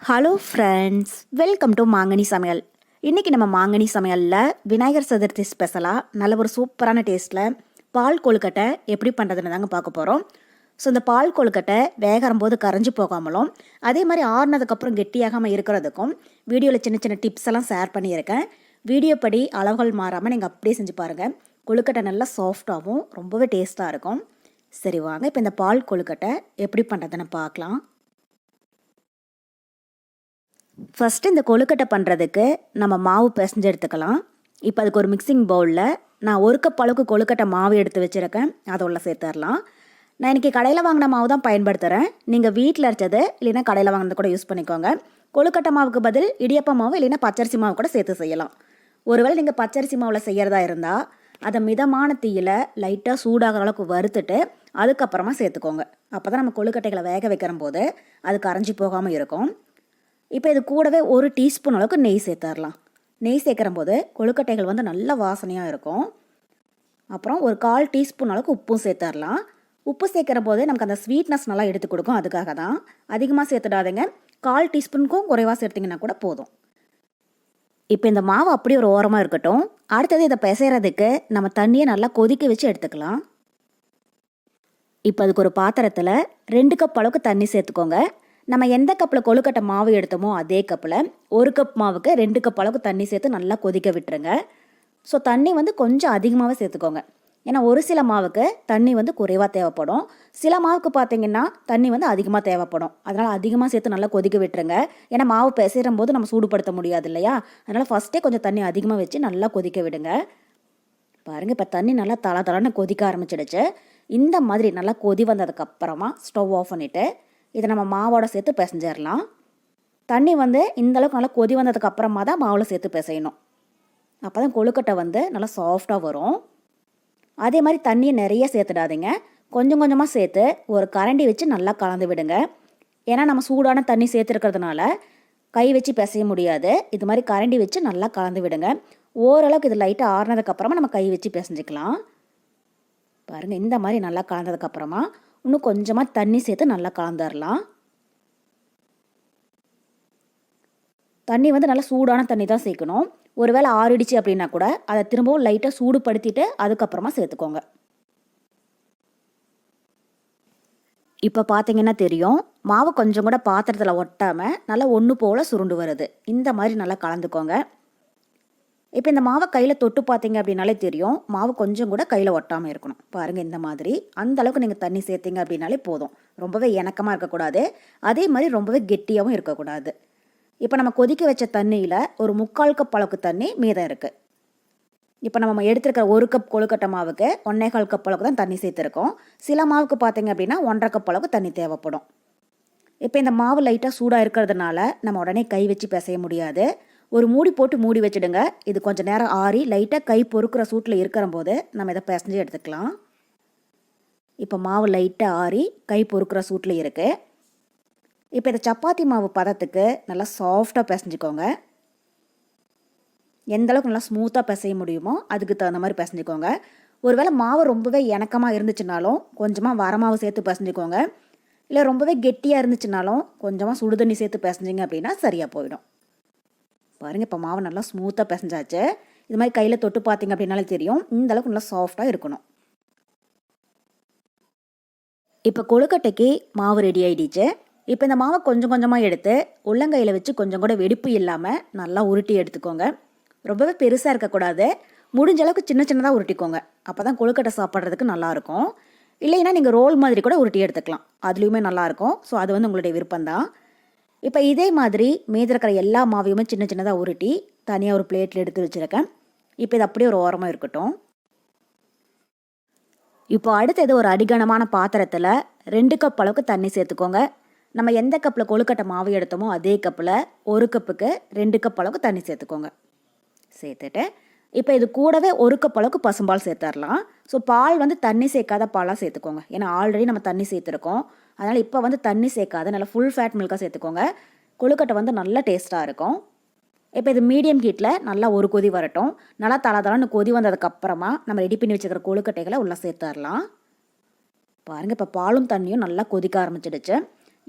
Hello friends welcome to மாங்கனி சமையல் இன்றைக்கி நம்ம மாங்கனி சமையலில் விநாயகர் சதுர்த்தி ஸ்பெஷலாக நல்ல ஒரு சூப்பரான டேஸ்ட்டில் பால் கொழுக்கட்டை எப்படி பண்ணுறதுன்னு தாங்க பார்க்க போகிறோம் ஸோ இந்த பால் கொழுக்கட்டை வேகறும் போது கரைஞ்சி போகாமலும் அதே மாதிரி ஆறுனதுக்கப்புறம் கெட்டியாகாமல் இருக்கிறதுக்கும் வீடியோவில் சின்ன சின்ன டிப்ஸ் எல்லாம் ஷேர் பண்ணியிருக்கேன். வீடியோ படி அளவுகள் மாறாமல் நீங்கள் அப்படியே செஞ்சு பாருங்கள் கொழுக்கட்டை நல்லா சாஃப்டாகவும் ரொம்பவே டேஸ்ட்டாக இருக்கும். சரி வாங்க இப்போ இந்த பால் கொழுக்கட்டை எப்படி பண்ணுறதுன்னு பார்க்கலாம். ஃபஸ்ட்டு இந்த கொழுக்கட்டை பண்ணுறதுக்கு நம்ம மாவு பிசைஞ்சு எடுத்துக்கலாம். இப்போ அதுக்கு ஒரு மிக்சிங் பவுலில் நான் ஒரு கப் அளவுக்கு கொழுக்கட்டை மாவு எடுத்து வச்சுருக்கேன். அதை உள்ள சேர்த்துடலாம் நான் இன்றைக்கி கடையில் வாங்கின மாவு தான் பயன்படுத்துகிறேன் நீங்கள் வீட்டில் அரைச்சது இல்லைன்னா கடையில் வாங்கினது கூட யூஸ் பண்ணிக்கோங்க. கொழுக்கட்டை மாவுக்கு பதில் இடியப்ப மாவு இல்லைன்னா பச்சரிசி மாவு கூட சேர்த்து செய்யலாம். ஒருவேளை நீங்கள் பச்சரிசி மாவில் செய்கிறதா இருந்தால் அதை மிதமான தீயில் லைட்டாக சூடாகிற அளவுக்கு வறுத்துட்டு அதுக்கப்புறமா சேர்த்துக்கோங்க. அப்போ தான் நம்ம கொழுக்கட்டைகளை வேக வைக்கிற போது அது கரைஞ்சி போகாமல் இருக்கும். இப்போ இது கூடவே ஒரு டீஸ்பூன் அளவுக்கு நெய் சேர்த்துடலாம். நெய் சேர்க்குற போது கொழுக்கட்டைகள் வந்து நல்ல வாசனையாக இருக்கும். அப்புறம் ஒரு கால் டீஸ்பூன் அளவுக்கு உப்பும் சேர்த்துடலாம். உப்பு சேர்க்குற போது நமக்கு அந்த ஸ்வீட்னஸ் நல்லா எடுத்து கொடுக்கும். அதுக்காக தான். அதிகமாக சேர்த்துடாதீங்க. கால் டீஸ்பூனுக்கும் குறைவாக சேர்த்திங்கன்னா கூட போதும். இப்போ இந்த மாவு அப்படியே ஒரு ஓரமாக இருக்கட்டும். அடுத்தது இதை பிசைறதுக்கு நம்ம தண்ணியை நல்லா கொதிக்க வச்சு எடுத்துக்கலாம். இப்போ அதுக்கு ஒரு பாத்திரத்தில் ரெண்டு கப் அளவுக்கு தண்ணி சேர்த்துக்கோங்க. நம்ம எந்த கப்பில் கொழுக்கட்டை மாவு எடுத்தோமோ அதே கப்பில் ஒரு கப் மாவுக்கு ரெண்டு கப் அளவுக்கு தண்ணி சேர்த்து நல்லா கொதிக்க விட்டுருங்க. ஸோ தண்ணி வந்து கொஞ்சம் அதிகமாகவே சேர்த்துக்கோங்க. ஏன்னா ஒரு சில மாவுக்கு தண்ணி வந்து குறைவாக தேவைப்படும். சில மாவுக்கு பார்த்தீங்கன்னா தண்ணி வந்து அதிகமாக தேவைப்படும். அதனால் அதிகமாக சேர்த்து நல்லா கொதிக்க விட்டுருங்க. ஏன்னா மாவு பிசைகிற போது நம்ம சூடுபடுத்த முடியாது இல்லையா? அதனால் ஃபஸ்ட்டே கொஞ்சம் தண்ணி அதிகமாக வச்சு நல்லா கொதிக்க விடுங்க. பாருங்கள் இப்போ தண்ணி நல்லா தள தளன்னு கொதிக்க ஆரம்பிச்சிடுச்சு. இந்த மாதிரி நல்லா கொதி வந்ததுக்கப்புறமா ஸ்டவ் ஆஃப் பண்ணிவிட்டு இதை நம்ம மாவோட சேர்த்து பிசைஞ்சிடலாம். தண்ணி வந்து இந்தளவுக்கு நல்லா கொதி வந்ததுக்கு அப்புறமா தான் மாவில் சேர்த்து பிசையணும். அப்போ தான் கொழுக்கட்டை வந்து நல்லா சாஃப்டாக வரும். அதே மாதிரி தண்ணியை நிறைய சேர்த்துடாதீங்க. கொஞ்சம் கொஞ்சமாக சேர்த்து ஒரு கரண்டி வச்சு நல்லா கலந்து விடுங்க. ஏன்னா நம்ம சூடான தண்ணி சேர்த்துருக்கிறதுனால கை வச்சு பிசைய முடியாது. இது மாதிரி கரண்டி வச்சு நல்லா கலந்து விடுங்க. ஓரளவுக்கு இது லைட்டாக ஆறுனதுக்கப்புறமா நம்ம கை வச்சு பிசைஞ்சிக்கலாம். பாருங்கள் இந்த மாதிரி நல்லா கலந்ததுக்கப்புறமா இன்னும் கொஞ்சமாக தண்ணி சேர்த்து நல்லா கலந்துடலாம் தண்ணி வந்து நல்லா சூடான தண்ணி தான் சேர்க்கணும். ஒருவேளை ஆறிடுச்சு அப்படின்னா கூட அதை திரும்பவும் லைட்டாக சூடுபடுத்திட்டு அதுக்கப்புறமா சேர்த்துக்கோங்க. இப்போ பார்த்தீங்கன்னா தெரியும். மாவு கொஞ்சம் கூட பாத்திரத்தில் ஒட்டாமல் நல்லா ஒன்று போல் சுருண்டு வருது. இந்த மாதிரி நல்லா கலந்துக்கோங்க. இப்போ இந்த மாவை கையில் தொட்டு பார்த்தீங்க அப்படின்னாலே தெரியும். மாவு கொஞ்சம் கூட கையில் ஒட்டாமல் இருக்கணும். பாருங்கள் இந்த மாதிரி. அந்த அளவுக்கு நீங்கள் தண்ணி சேர்த்தீங்க அப்படின்னாலே போதும். ரொம்பவே இணக்கமாக இருக்கக்கூடாது. அதே மாதிரி ரொம்பவே கெட்டியாகவும் இருக்கக்கூடாது. இப்போ நம்ம கொதிக்க வச்ச தண்ணியில் ஒரு முக்கால் கப் அளவுக்கு தண்ணி மீதம் இருக்குது இப்போ நம்ம எடுத்துருக்கிற ஒரு கப் கொழுக்கட்டை மாவுக்கு ஒன்றே கால் கப் அளவுக்கு தான் தண்ணி சேர்த்துருக்கோம். சில மாவுக்கு பார்த்தீங்க அப்படின்னா ஒன்றரை கப் அளவுக்கு தண்ணி தேவைப்படும். இப்போ இந்த மாவு லைட்டாக சூடாக இருக்கிறதுனால நம்ம உடனே கை வச்சு பிசைய முடியாது. ஒரு மூடி போட்டு மூடி வச்சுடுங்க. இது கொஞ்சம் நேரம் ஆறி லைட்டாக கை பொறுக்கிற சூட்டில் இருக்கிற போது நம்ம இதை பிசைஞ்சு எடுத்துக்கலாம். இப்போ மாவு லைட்டாக ஆறி கை பொறுக்கிற சூட்டில் இருக்குது இப்போ இந்த சப்பாத்தி மாவு பதத்துக்கு நல்லா சாஃப்டாக பிசைஞ்சுக்கோங்க. எந்த அளவுக்கு நல்லா ஸ்மூத்தாக பிசைய முடியுமோ அதுக்கு தகுந்த மாதிரி பிசைஞ்சுக்கோங்க. ஒருவேளை மாவு ரொம்பவே இணக்கமாக இருந்துச்சுனாலும் கொஞ்சமாக வரமாவு சேர்த்து பிசைஞ்சுக்கோங்க. இல்லை ரொம்பவே கெட்டியாக இருந்துச்சுனாலும் கொஞ்சமாக சுடுதண்ணி சேர்த்து பிசைஞ்சிங்க அப்படின்னா சரியாக போயிடும். பாருங்கள் இப்போ மாவு நல்லா ஸ்மூத்தாக பிசைஞ்சாச்சு. இது மாதிரி கையில் தொட்டு பார்த்தீங்க அப்படின்னாலே தெரியும். இந்த அளவுக்கு நல்லா சாஃப்டாக இருக்கணும். இப்போ கொழுக்கட்டைக்கு மாவு ரெடி ஆகிடுச்சு இப்போ இந்த மாவை கொஞ்சம் கொஞ்சமாக எடுத்து உள்ளங்கையில் வச்சு கொஞ்சம் கூட வெடிப்பு இல்லாமல் நல்லா உருட்டி எடுத்துக்கோங்க. ரொம்பவே பெருசாக இருக்கக்கூடாது. முடிஞ்ச அளவுக்கு சின்ன சின்னதாக உருட்டிக்கோங்க. அப்போ தான் கொழுக்கட்டை சாப்பிட்றதுக்கு நல்லாயிருக்கும். இல்லைன்னா நீங்கள் ரோல் மாதிரி கூட உருட்டி எடுத்துக்கலாம். அதுலேயுமே நல்லாயிருக்கும். ஸோ அது வந்து உங்களுடைய விருப்பம்தான். இப்போ இதே மாதிரி மீதிருக்கிற எல்லா மாவையுமே சின்ன சின்னதாக உருட்டி தனியாக ஒரு பிளேட்டில் எடுத்து வச்சுருக்கேன். இப்போ இது அப்படியே ஒரு ஓரமாக இருக்கட்டும். இப்போ அடுத்தது ஒரு அடிகனமான பாத்திரத்தில் ரெண்டு கப் அளவுக்கு தண்ணி சேர்த்துக்கோங்க. நம்ம எந்த கப்பில் கொழுக்கட்டை மாவு எடுத்தோமோ அதே கப்பில் ஒரு கப்புக்கு ரெண்டு கப் அளவுக்கு தண்ணி சேர்த்துக்கோங்க. சேர்த்துட்டு இப்போ இது கூடவே ஒரு கப் அளவுக்கு பசும்பால் சேர்த்துடலாம் ஸோ பால் வந்து தண்ணி சேர்க்காத பாலாக சேர்த்துக்கோங்க. ஏன்னா ஆல்ரெடி நம்ம தண்ணி சேர்த்துருக்கோம். அதனால் இப்போ வந்து தண்ணி சேர்க்காத நல்லா ஃபுல் ஃபேட் மில்காக சேர்த்துக்கோங்க. கொழுக்கட்டை வந்து நல்லா டேஸ்ட்டாக இருக்கும். இப்போ இது மீடியம் ஹீட்டில் நல்லா ஒரு கொதி வரட்டும். நல்லா தலை தலைன்னு கொதி வந்ததுக்கப்புறமா நம்ம ரெடி பண்ணி வச்சுக்கிற கொழுக்கட்டைகளை உள்ளே சேர்த்துடலாம். பாருங்கள் இப்போ பாலும் தண்ணியும் நல்லா கொதிக்க ஆரம்பிச்சிடுச்சு.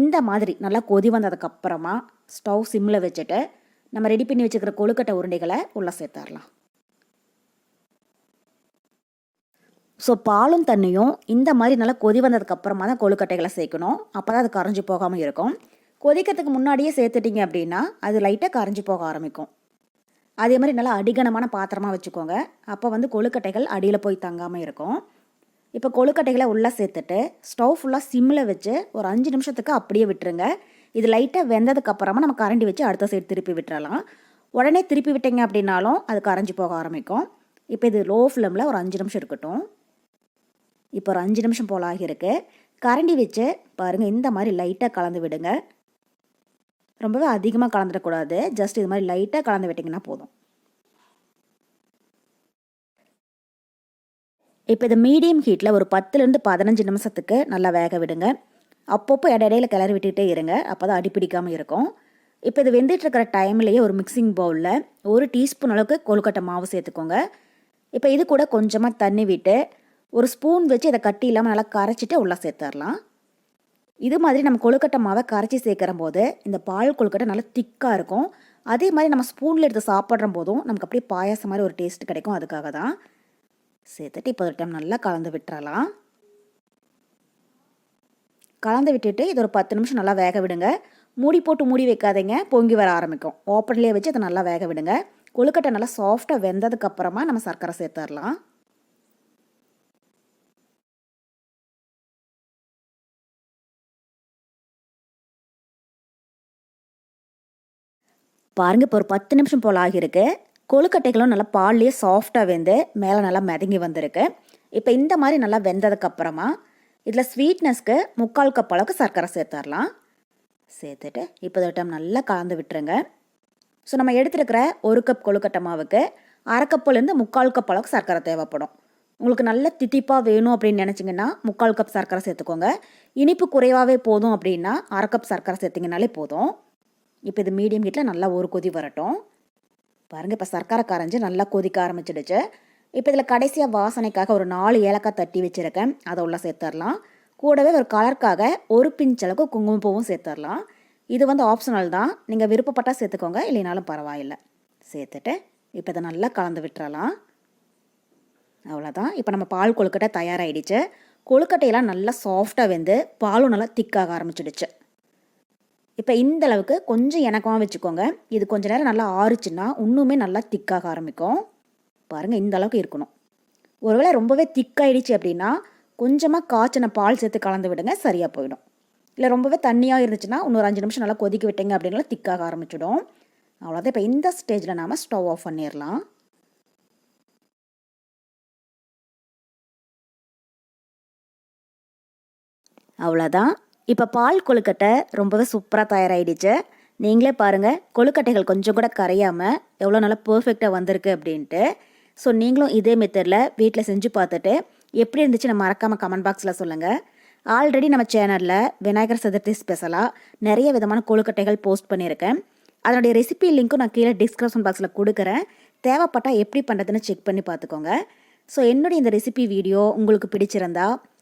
இந்த மாதிரி நல்லா கொதி வந்ததுக்கப்புறமா ஸ்டவ் சிம்மில் வச்சுட்டு நம்ம ரெடி பண்ணி வச்சுக்கிற கொழுக்கட்டை உருண்டைகளை உள்ளே சேர்த்துடலாம். ஸோ பாலும் தண்ணியும் இந்த மாதிரி நல்லா கொதி வந்ததுக்கப்புறமா தான் கொழுக்கட்டைகளை சேர்க்கணும். அப்போ தான் அது கரைஞ்சி போகாமல் இருக்கும். கொதிக்கிறதுக்கு முன்னாடியே சேர்த்துட்டிங்க அப்படின்னா அது லைட்டாக கரைஞ்சி போக ஆரம்பிக்கும். அதே மாதிரி நல்லா அடிகனமான பாத்திரமாக வச்சுக்கோங்க. அப்போ வந்து கொழுக்கட்டைகள் அடியில் போய் தங்காமல் இருக்கும். இப்போ கொழுக்கட்டைகளை உள்ளே சேர்த்துட்டு ஸ்டவ் ஃபுல்லாக சிம்மில் வச்சு ஒரு அஞ்சு நிமிஷத்துக்கு அப்படியே விட்டுருங்க. இது லைட்டாக வெந்ததுக்கப்புறமா நம்ம கரண்டி வச்சு அடுத்த சைடு திருப்பி விட்டுறலாம். உடனே திருப்பி விட்டீங்க அப்படின்னாலும் அது கரைஞ்சி போக ஆரம்பிக்கும். இப்போ இது லோ ஃப்ளேமில் ஒரு அஞ்சு நிமிஷம் இருக்கட்டும். இப்போ ஒரு அஞ்சு நிமிஷம் போல் ஆகியிருக்கு. கரண்டி வச்சு பாருங்கள் இந்த மாதிரி லைட்டாக கலந்து விடுங்க. ரொம்பவே அதிகமாக கலந்துடக்கூடாது. ஜஸ்ட் இது மாதிரி லைட்டாக கலந்து விட்டிங்கன்னா போதும். இப்போ இது மீடியம் ஹீட்டில் ஒரு பத்துலேருந்து பதினஞ்சு நிமிஷத்துக்கு நல்லா வேக விடுங்க. அப்பப்போ இடையில கிளறி விட்டுகிட்டே இருங்க. அப்போ தான் அடிப்பிடிக்காமல் இருக்கும். இப்போ இது வெந்துட்டுருக்கிற டைம்லேயே ஒரு மிக்சிங் பவுலில் ஒரு டீஸ்பூன் அளவுக்கு கொழுக்கட்டை மாவு சேர்த்துக்கோங்க. இப்போ இது கூட கொஞ்சமாக தண்ணி விட்டு ஒரு ஸ்பூன் வச்சு இதை கட்டி இல்லாமல் நல்லா கரைச்சிட்டு உள்ளே சேர்த்துடலாம். இது மாதிரி நம்ம கொழுக்கட்டை மாவை கரைச்சி சேர்க்குற போது இந்த பால் கொழுக்கட்டை நல்லா திக்காக இருக்கும். அதே மாதிரி நம்ம ஸ்பூனில் எடுத்து சாப்பிட்ற போதும் நமக்கு அப்படியே பாயாசம் மாதிரி ஒரு டேஸ்ட் கிடைக்கும். அதுக்காக தான் சேர்த்துட்டு இப்போ ஒரு டைம் நல்லா கலந்து விட்டுறலாம். கலந்து விட்டுட்டு இது ஒரு பத்து நிமிஷம் நல்லா வேக விடுங்க. மூடி போட்டு மூடி வைக்காதீங்க. பொங்கி வர ஆரம்பிக்கும். ஓப்பன்லேயே வச்சு அதை நல்லா வேக விடுங்க. கொழுக்கட்டை நல்லா சாஃப்டாக வெந்ததுக்கப்புறமா நம்ம சர்க்கரை சேர்த்துடலாம். பாருங்கள் இப்போ ஒரு பத்து நிமிஷம் போல் ஆகியிருக்கு. கொழுக்கட்டைகளும் நல்லா பால்லேயே சாஃப்டாக வெந்து மேலே நல்லா மிதங்கி வந்திருக்கு. இப்போ இந்த மாதிரி நல்லா வெந்ததுக்கப்புறமா இதில் ஸ்வீட்னஸ்க்கு முக்கால் கப் அளவுக்கு சர்க்கரை சேர்த்துடலாம். சேர்த்துட்டு இப்போ இந்த டைம் நல்லா கலந்து விட்டுருங்க. ஸோ நம்ம எடுத்துருக்கிற ஒரு கப் கொழுக்கட்டை மாவுக்கு அரை கப்புலேருந்து முக்கால் கப் அளவுக்கு சர்க்கரை தேவைப்படும். உங்களுக்கு நல்ல தித்திப்பாக வேணும் அப்படின்னு நினச்சிங்கன்னா முக்கால் கப் சர்க்கரை சேர்த்துக்கோங்க. இனிப்பு குறைவாகவே போதும் அப்படின்னா அரை கப் சர்க்கரை சேர்த்திங்கனாலே போதும். இப்போ இது மீடியம் ஹீட்டில் நல்லா ஒரு கொதி வரட்டும். பாருங்கள் இப்போ சர்க்கரை கரைஞ்சி நல்லா கொதிக்க ஆரம்பிச்சிடுச்சு. இப்போ இதில் கடைசியாக வாசனைக்காக ஒரு நாலு ஏலக்காய் தட்டி வச்சுருக்கேன். அதை உள்ள சேர்த்துடலாம். கூடவே ஒரு கலருக்காக ஒரு பிஞ்ச் அளவுக்கு குங்குமப்பூவும் சேர்த்துடலாம். இது வந்து ஆப்ஷனல் தான். நீங்கள் விருப்பப்பட்டால் சேர்த்துக்கோங்க இல்லைனாலும் பரவாயில்லை. சேர்த்துட்டு இப்போ இதை நல்லா கலந்து விட்டுறலாம். அவ்வளோதான். இப்போ நம்ம பால் கொழுக்கட்டை தயாராகிடுச்சு கொழுக்கட்டையெல்லாம் நல்லா சாஃப்டாக வெந்து பாலும் நல்லா திக்காக ஆரம்பிச்சிடுச்சு. இப்போ இந்த அளவுக்கு கொஞ்சம் எனக்கமாக வச்சுக்கோங்க. இது கொஞ்ச நேரம் நல்லா ஆறுச்சுன்னா இன்னுமே நல்லா திக்காக ஆரம்பிக்கும். பாருங்கள் இந்த அளவுக்கு இருக்கணும். ஒருவேளை ரொம்பவே திக்காயிடுச்சு அப்படின்னா கொஞ்சமாக காய்ச்சின பால் சேர்த்து கலந்து விடுங்க சரியாக போயிடும். இல்லை ரொம்பவே தண்ணியாக இருந்துச்சுன்னா இன்னொரு அஞ்சு நிமிஷம் நல்லா கொதிக்க விட்டீங்க அப்படின்னா திக்காக ஆரம்பிச்சிடும். அவ்வளோதான் இப்போ இந்த ஸ்டேஜில் நாம் ஸ்டவ் ஆஃப் பண்ணிடலாம். அவ்வளோதான் இப்போ பால் கொழுக்கட்டை ரொம்பவே சூப்பராக தயாராகிடுச்சு நீங்களே பாருங்கள் கொழுக்கட்டைகள் கொஞ்சம் கூட கரையாமல் எவ்வளோ நல்லா பர்ஃபெக்டாக வந்திருக்கு அப்படின்ட்டு. ஸோ நீங்களும் இதே மெத்தடில் வீட்டில் செஞ்சு பார்த்துட்டு எப்படி இருந்துச்சு நம்ம மறக்காமல் கமெண்ட் பாக்ஸில் சொல்லுங்கள் ஆல்ரெடி நம்ம சேனலில் விநாயகர் சதுர்த்தி ஸ்பெஷலாக நிறைய விதமான கொழுக்கட்டைகள் போஸ்ட் பண்ணியிருக்கேன். அதனுடைய ரெசிபி லிங்க்கும் நான் கீழே டிஸ்கிரிப்ஷன் பாக்ஸில் கொடுக்குறேன். தேவைப்பட்டால் எப்படி பண்ணுறதுன்னு செக் பண்ணி பார்த்துக்கோங்க. ஸோ என்னுடைய இந்த ரெசிபி வீடியோ உங்களுக்கு பிடிச்சிருந்தா